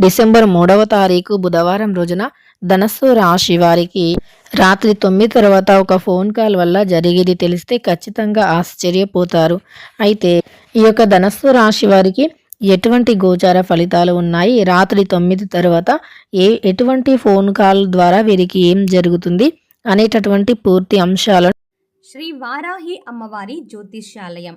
December మూడవ తారీఖు బుధవారం రోజున ధనస్సు రాశి వారికి రాత్రి తొమ్మిది తర్వాత ఒక ఫోన్ కాల్ వల్ల జరిగేది తెలిస్తే ఖచ్చితంగా ఆశ్చర్యపోతారు. అయితే ఈ యొక్క ధనస్సు రాశి వారికి ఎటువంటి గోచార ఫలితాలు ఉన్నాయి? రాత్రి తొమ్మిది తర్వాత ఏ ఎటువంటి ఫోన్ కాల్ ద్వారా వీరికి ఏం జరుగుతుంది? అనేటటువంటి పూర్తి అంశాలను శ్రీ వారాహి అమ్మవారి జ్యోతిష్యాలయం.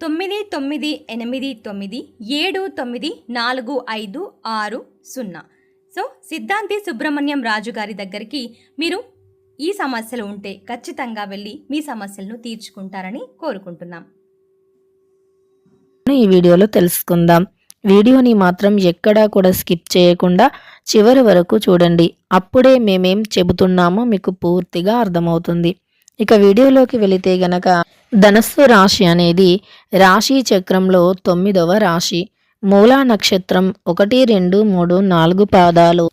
తొమ్మిది తొమ్మిది ఎనిమిది తొమ్మిది ఏడు తొమ్మిది నాలుగు ఐదు ఆరు సున్నా. సో సిద్ధాంతి సుబ్రహ్మణ్యం రాజు గారి దగ్గరికి మీరు ఈ సమస్యలు ఉంటే ఖచ్చితంగా వెళ్ళి మీ సమస్యలను తీర్చుకుంటారని కోరుకుంటున్నాం. ఈ వీడియోలో తెలుసుకుందాం. వీడియోని మాత్రం ఎక్కడా కూడా స్కిప్ చేయకుండా చివరి వరకు చూడండి. అప్పుడే మేమేం చెబుతున్నామో మీకు పూర్తిగా అర్థమవుతుంది. ఇక వీడియోలోకి వెళితే గనక ధనస్సు రాశి అనేది రాశి చక్రంలో తొమ్మిదవ రాశి. మూలా నక్షత్రం ఒకటి రెండు మూడు నాలుగు పాదాలు.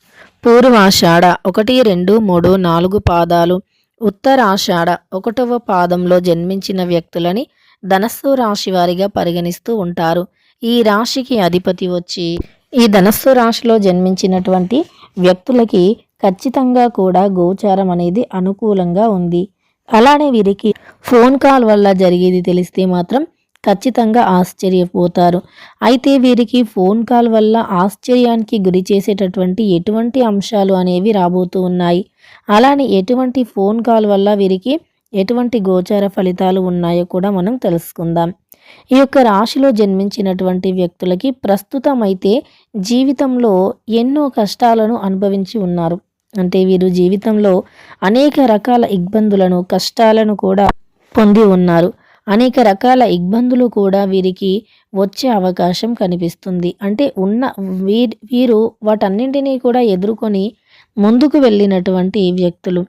పూర్వాషాఢ ఒకటి రెండు మూడు నాలుగు పాదాలు. ఉత్తరాషాఢ ఒకటవ పాదంలో జన్మించిన వ్యక్తులని ధనస్సు రాశి వారిగా పరిగణిస్తూ ఉంటారు. ఈ రాశికి అధిపతి వచ్చి ఈ ధనస్సు రాశిలో జన్మించినటువంటి వ్యక్తులకి ఖచ్చితంగా కూడా గోచారం అనేది అనుకూలంగా ఉంది. అలానే వీరికి ఫోన్ కాల్ వల్ల జరిగేది తెలిస్తే మాత్రం ఖచ్చితంగా ఆశ్చర్యపోతారు. అయితే వీరికి ఫోన్ కాల్ వల్ల ఆశ్చర్యానికి గురి చేసేటటువంటి ఎటువంటి అంశాలు అనేవి రాబోతూ ఉన్నాయి. అలానే ఎటువంటి ఫోన్ కాల్ వల్ల వీరికి ఎటువంటి గోచార ఫలితాలు ఉన్నాయో కూడా మనం తెలుసుకుందాం. ఈ యొక్క రాశిలో జన్మించినటువంటి వ్యక్తులకి ప్రస్తుతం అయితే జీవితంలో ఎన్నో కష్టాలను అనుభవించి ఉన్నారు. అంటే వీరు జీవితంలో అనేక రకాల ఇబ్బందులను కష్టాలను కూడా పొంది ఉన్నారు. అనేక రకాల ఇబ్బందులు కూడా వీరికి వచ్చే అవకాశం కనిపిస్తుంది. అంటే ఉన్న వీ వీరు వాటన్నింటినీ కూడా ఎదుర్కొని ముందుకు వెళ్ళినటువంటి వ్యక్తులు.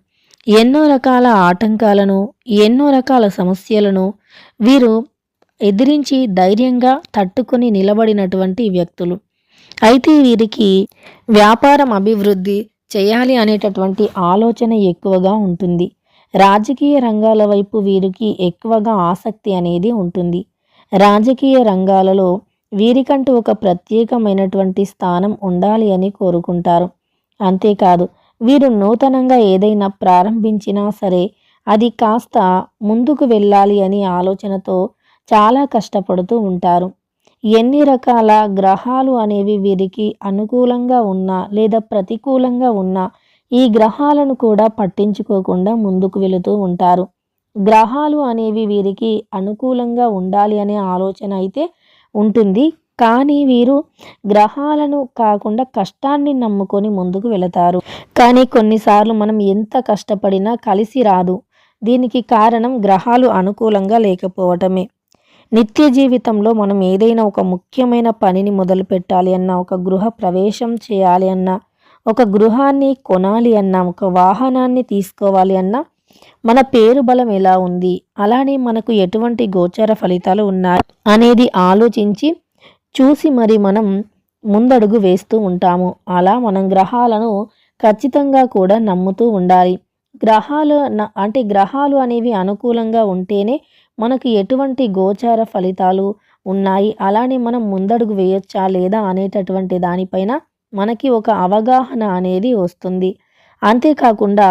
ఎన్నో రకాల ఆటంకాలను ఎన్నో రకాల సమస్యలను వీరు ఎదిరించి ధైర్యంగా తట్టుకొని నిలబడినటువంటి వ్యక్తులు. అయితే వీరికి వ్యాపారం అభివృద్ధి చేయాలి అనేటటువంటి ఆలోచన ఎక్కువగా ఉంటుంది. రాజకీయ రంగాల వైపు వీరికి ఎక్కువగా ఆసక్తి అనేది ఉంటుంది. రాజకీయ రంగాలలో వీరికంటూ ఒక ప్రత్యేకమైనటువంటి స్థానం ఉండాలి అని కోరుకుంటారు. అంతేకాదు వీరు నూతనంగా ఏదైనా ప్రారంభించినా సరే అది కాస్త ముందుకు వెళ్ళాలి అని ఆలోచనతో చాలా కష్టపడుతూ ఉంటారు. ఎన్ని రకాల గ్రహాలు అనేవి వీరికి అనుకూలంగా ఉన్నా లేదా ప్రతికూలంగా ఉన్నా ఈ గ్రహాలను కూడా పట్టించుకోకుండా ముందుకు వెళుతూ ఉంటారు. గ్రహాలు అనేవి వీరికి అనుకూలంగా ఉండాలి అనే ఆలోచన అయితే ఉంటుంది. కానీ వీరు గ్రహాలను కాకుండా కష్టాన్ని నమ్ముకొని ముందుకు వెళతారు. కానీ కొన్నిసార్లు మనం ఎంత కష్టపడినా కలిసి రాదు. దీనికి కారణం గ్రహాలు అనుకూలంగా లేకపోవటమే. నిత్య జీవితంలో మనం ఏదైనా ఒక ముఖ్యమైన పనిని మొదలు పెట్టాలి అన్నా ఒక గృహ ప్రవేశం చేయాలి అన్నా ఒక గృహాన్ని కొనాలి అన్నా ఒక వాహనాన్ని తీసుకోవాలి అన్నా మన పేరు బలం ఎలా ఉంది? అలానే మనకు ఎటువంటి గోచర ఫలితాలు ఉన్నాయి? అనేది ఆలోచించి చూసి మరి మనం ముందడుగు వేస్తూ ఉంటాము. అలా మనం గ్రహాలను ఖచ్చితంగా కూడా నమ్ముతూ ఉండాలి. గ్రహాలు అంటే గ్రహాలు అనేవి అనుకూలంగా ఉంటేనే మనకు ఎటువంటి గోచార ఫలితాలు ఉన్నాయి? అలానే మనం ముందడుగు వేయొచ్చా లేదా అనేటటువంటి దానిపైన మనకి ఒక అవగాహన అనేది వస్తుంది. అంతేకాకుండా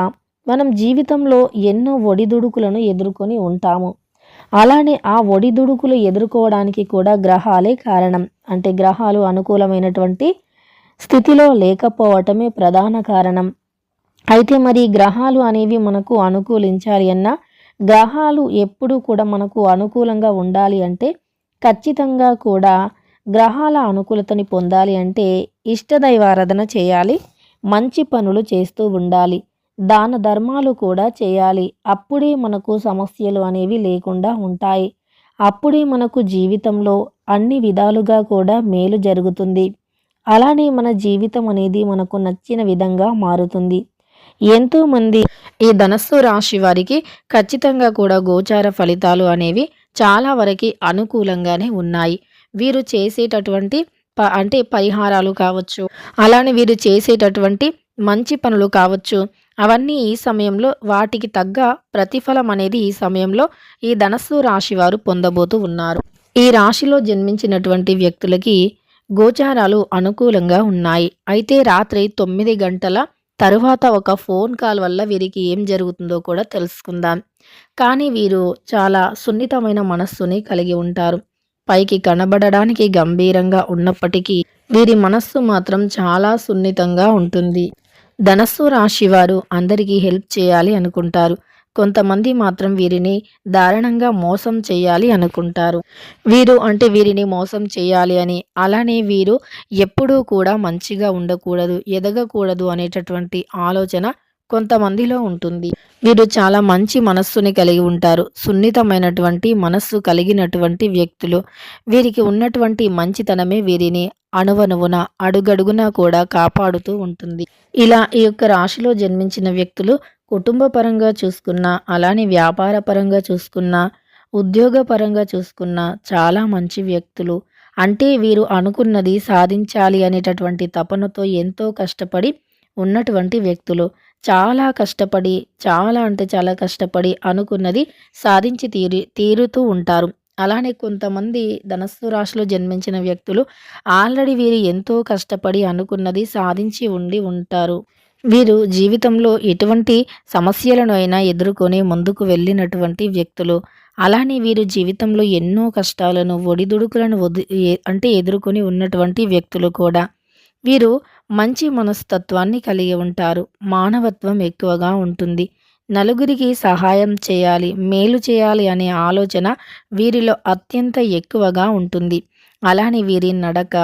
మనం జీవితంలో ఎన్నో ఒడిదుడుకులను ఎదుర్కొని ఉంటాము. అలానే ఆ ఒడిదుడుకులు ఎదుర్కోవడానికి కూడా గ్రహాలే కారణం. అంటే గ్రహాలు అనుకూలమైనటువంటి స్థితిలో లేకపోవటమే ప్రధాన కారణం. అయితే మరి గ్రహాలు అనేవి మనకు అనుకూలించాలి అన్నా గ్రహాలు ఎప్పుడూ కూడా మనకు అనుకూలంగా ఉండాలి అంటే ఖచ్చితంగా కూడా గ్రహాల అనుకూలతని పొందాలి అంటే ఇష్టదైవారాధన చేయాలి మంచి పనులు చేస్తూ ఉండాలి దాన ధర్మాలు కూడా చేయాలి. అప్పుడే మనకు సమస్యలు అనేవి లేకుండా ఉంటాయి. అప్పుడే మనకు జీవితంలో అన్ని విధాలుగా కూడా మేలు జరుగుతుంది. అలానే మన జీవితం అనేది మనకు నచ్చిన విధంగా మారుతుంది. ఎంతోమంది ఈ ధనస్సు రాశి వారికి ఖచ్చితంగా కూడా గోచార ఫలితాలు అనేవి చాలా వరకు అనుకూలంగానే ఉన్నాయి. వీరు చేసేటటువంటి ప అంటే పరిహారాలు కావచ్చు అలానే వీరు చేసేటటువంటి మంచి పనులు కావచ్చు అవన్నీ ఈ సమయంలో వాటికి తగ్గ ప్రతిఫలం అనేది ఈ సమయంలో ఈ ధనస్సు రాశి వారు పొందబోతూ ఉన్నారు. ఈ రాశిలో జన్మించినటువంటి వ్యక్తులకి గోచారాలు అనుకూలంగా ఉన్నాయి. అయితే రాత్రి తొమ్మిది గంటల తరువాత ఒక ఫోన్ కాల్ వల్ల వీరికి ఏం జరుగుతుందో కూడా తెలుసుకుందాం. కానీ వీరు చాలా సున్నితమైన మనస్సుని కలిగి ఉంటారు. పైకి కనబడడానికి గంభీరంగా ఉన్నప్పటికీ వీరి మనస్సు మాత్రం చాలా సున్నితంగా ఉంటుంది. ధనస్సు రాశి వారు అందరికీ హెల్ప్ చేయాలి అనుకుంటారు. కొంతమంది మాత్రం వీరిని దారుణంగా మోసం చేయాలి అనుకుంటారు. వీరు అంటే వీరిని మోసం చేయాలి అని. అలానే వీరు ఎప్పుడూ కూడా మంచిగా ఉండకూడదు ఎదగకూడదు అనేటటువంటి ఆలోచన కొంతమందిలో ఉంటుంది. వీరు చాలా మంచి మనస్సుని కలిగి ఉంటారు. సున్నితమైనటువంటి మనస్సు కలిగినటువంటి వ్యక్తులు. వీరికి ఉన్నటువంటి మంచితనమే వీరిని అణువణువున అడుగడుగున కూడా కాపాడుతూ ఉంటుంది. ఇలా ఈ యొక్క రాశిలో జన్మించిన వ్యక్తులు కుటుంబ పరంగా చూసుకున్నా అలానే వ్యాపార పరంగా చూసుకున్నా ఉద్యోగ పరంగా చూసుకున్నా చాలా మంచి వ్యక్తులు. అంటే వీరు అనుకున్నది సాధించాలి అనేటటువంటి తపనతో ఎంతో కష్టపడి ఉన్నటువంటి వ్యక్తులు. చాలా కష్టపడి చాలా అంటే చాలా కష్టపడి అనుకున్నది సాధించి తీరి తీరుతూ ఉంటారు. అలానే కొంతమంది ధనస్సు రాశిలో జన్మించిన వ్యక్తులు ఆల్రెడీ వీరు ఎంతో కష్టపడి అనుకున్నది సాధించి ఉండి ఉంటారు. వీరు జీవితంలో ఎటువంటి సమస్యలను అయినా ఎదుర్కొని ముందుకు వెళ్ళినటువంటి వ్యక్తులు. అలానే వీరు జీవితంలో ఎన్నో కష్టాలను ఒడిదుడుకులను వది అంటే ఎదుర్కొని ఉన్నటువంటి వ్యక్తులు కూడా. వీరు మంచి మనస్తత్వాన్ని కలిగి ఉంటారు. మానవత్వం ఎక్కువగా ఉంటుంది. నలుగురికి సహాయం చేయాలి మేలు చేయాలి అనే ఆలోచన వీరిలో అత్యంత ఎక్కువగా ఉంటుంది. అలానే వీరి నడక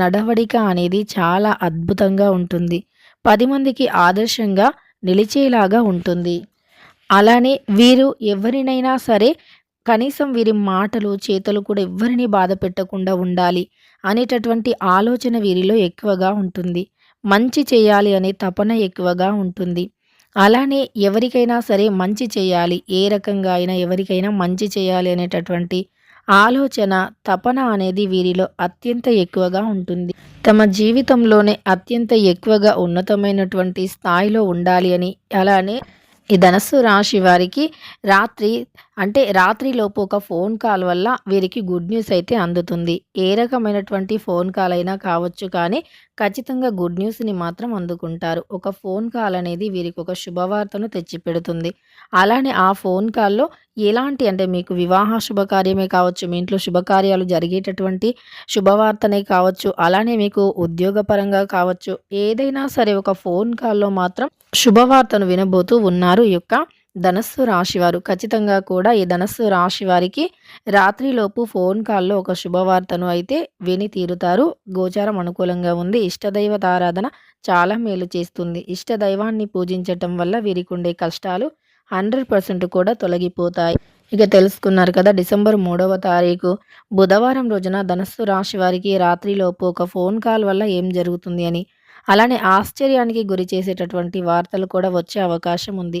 నడవడిక అనేది చాలా అద్భుతంగా ఉంటుంది. పది మందికి ఆదర్శంగా నిలిచేలాగా ఉంటుంది. అలానే వీరు ఎవరినైనా సరే కనీసం వీరి మాటలు చేతలు కూడా ఎవ్వరిని బాధ పెట్టకుండా ఉండాలి అనేటటువంటి ఆలోచన వీరిలో ఎక్కువగా ఉంటుంది. మంచి చేయాలి అనే తపన ఎక్కువగా ఉంటుంది. అలానే ఎవరికైనా సరే మంచి చేయాలి. ఏ రకంగా అయినా ఎవరికైనా మంచి చేయాలి అనేటటువంటి ఆలోచన తపన అనేది వీరిలో అత్యంత ఎక్కువగా ఉంటుంది. తమ జీవితంలోనే అత్యంత ఎక్కువగా ఉన్నతమైనటువంటి స్థాయిలో ఉండాలి అని అలానే ఈ ధనస్సు రాశి వారికి రాత్రి అంటే రాత్రిలోపు ఒక ఫోన్ కాల్ వల్ల వీరికి గుడ్ న్యూస్ అయితే అందుతుంది. ఏ రకమైనటువంటి ఫోన్ కాల్ అయినా కావచ్చు కానీ ఖచ్చితంగా గుడ్ న్యూస్ని మాత్రం అందుకుంటారు. ఒక ఫోన్ కాల్ అనేది వీరికి ఒక శుభవార్తను తెచ్చిపెడుతుంది. అలానే ఆ ఫోన్ కాల్లో ఎలాంటి అంటే మీకు వివాహ శుభకార్యమే కావచ్చు మీ ఇంట్లో శుభకార్యాలు జరిగేటటువంటి శుభవార్తనే కావచ్చు అలానే మీకు ఉద్యోగపరంగా కావచ్చు ఏదైనా సరే ఒక ఫోన్ కాల్లో మాత్రం శుభవార్తను వినబోతూ ఉన్నారు. ఈ యొక్క ధనస్సు రాశివారు. ఖచ్చితంగా కూడా ఈ ధనస్సు రాశి వారికి రాత్రిలోపు ఫోన్ కాల్లో ఒక శుభవార్తను అయితే విని తీరుతారు. గోచారం అనుకూలంగా ఉంది. ఇష్టదైవత ఆరాధన చాలా మేలు చేస్తుంది. ఇష్ట దైవాన్ని పూజించటం వల్ల వీరికి ఉండే కష్టాలు హండ్రెడ్ పర్సెంట్ కూడా తొలగిపోతాయి. ఇక తెలుసుకున్నారు కదా డిసెంబర్ మూడవ తారీఖు. బుధవారం రోజున ధనస్సు రాశి వారికి రాత్రిలోపు ఒక ఫోన్ కాల్ వల్ల ఏం జరుగుతుంది అని. అలానే ఆశ్చర్యానికి గురి చేసేటటువంటి వార్తలు కూడా వచ్చే అవకాశం ఉంది.